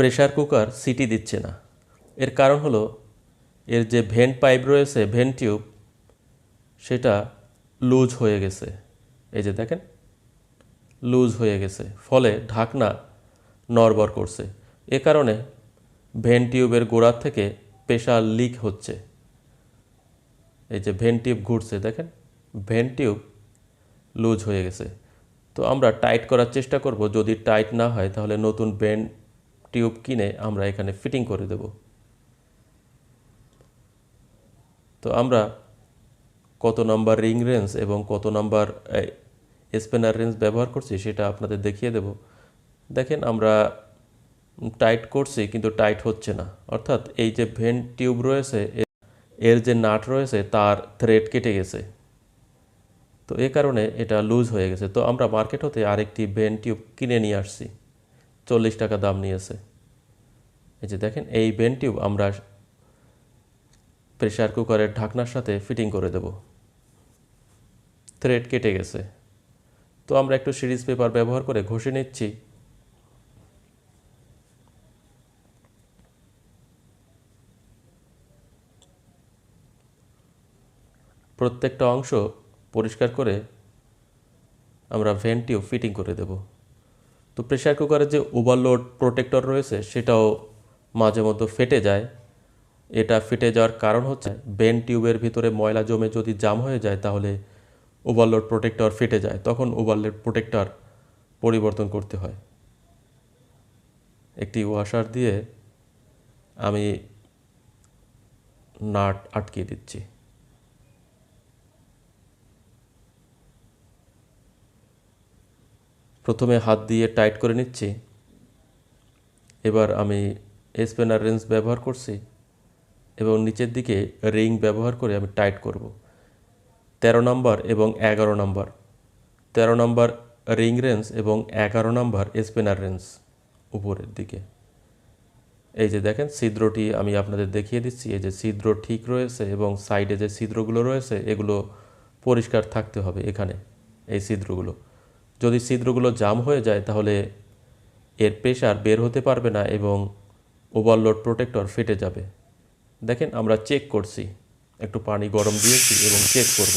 Pressure cooker city দিচ্ছে না। এর কারণ হলো, এর যে ভেন্ট পাইপ রয়েছে, ভেন্ট টিউব, সেটা লুজ হয়ে গেছে। এই যে দেখেন, লুজ হয়ে গেছে, ফলে ঢাকনা নরবর করছে। এ কারণে ভেন্ট টিউবের গোড়ার থেকে প্রেশার লিক হচ্ছে। এই যে ভেন্ট টিউব ঘুরছে, দেখেন, ভেন্ট টিউব লুজ হয়ে গেছে। তো আমরা টাইট করার চেষ্টা করব, যদি টাইট না হয়, তাহলে নতুন ভেন্ট টিউব কিনে আমরা এখানে ফিটিং করে দেব। তো আমরা কত নাম্বার রিং রেঞ্জ এবং কত নাম্বার স্পেনার রেঞ্জ ব্যবহার করছি সেটা আপনাদের দেখিয়ে দেব। দেখেন আমরা টাইট করছি কিন্তু টাইট হচ্ছে না। অর্থাৎ এই যে ভেন্ট টিউব রয়েছে, এর যে নাট রয়েছে তার থ্রেড কেটে গেছে। তো এ কারণে এটা লুজ হয়ে গেছে। তো আমরা মার্কেট হতে আরেকটি ভেন্ট টিউব কিনে নিয়ে আসছি। চল্লিশ টাকা দাম নিয়েছে। এই যে দেখেন, এই ভেন্ট টিউব আমরা প্রেসার কুকারের ঢাকনার সাথে ফিটিং করে দেব। থ্রেড কেটে গেছে। তো আমরা একটু সিরিজ পেপার ব্যবহার করে ঘষে নিচ্ছি। প্রত্যেকটা অংশ পরিষ্কার করে আমরা ভেন্টিও ফিটিং করে দেব। তো প্রেসার কুকারের যে ওভারলোড প্রোটেক্টর রয়েছে, সেটাও মাঝে মধ্যে ফেটে যায়। এটা ফেটে যাওয়ার কারণ হচ্ছে বেন টিউবের ভিতরে ময়লা জমে যদি জাম হয়ে যায় তাহলে ওভারলোড প্রোটেক্টর ফেটে যায়। তখন ওভারলোড প্রোটেক্টর পরিবর্তন করতে হয়। একটি ওয়াশার দিয়ে আমি নাট আটকে দিচ্ছি। প্রথমে হাত দিয়ে টাইট করে নিচ্ছি। এবার আমি স্পেনার রেঞ্জ ব্যবহার করছি এবং নিচের দিকে রিং ব্যবহার করে আমি টাইট করব। তেরো নম্বর এবং এগারো নম্বর। তেরো নম্বর রিং রেঞ্জ এবং এগারো নম্বর স্পেনার রেঞ্জ উপরের দিকে। এই যে দেখেন, ছিদ্রটি আমি আপনাদের দেখিয়ে দিচ্ছি, এই যে ছিদ্র ঠিক রয়েছে এবং সাইডে যে ছিদ্রগুলো রয়েছে, এগুলো পরিষ্কার থাকতে হবে এখানে, এই ছিদ্রগুলো। যদি ছিদ্রগুলো জাম হয়ে যায়, তাহলে এর প্রেশার বের হতে পারবে না এবং ওভারলোড প্রোটেক্টর ফেটে যাবে। দেখেন আমরা চেক করছি। একটু পানি গরম দিয়েছি এবং চেক করব।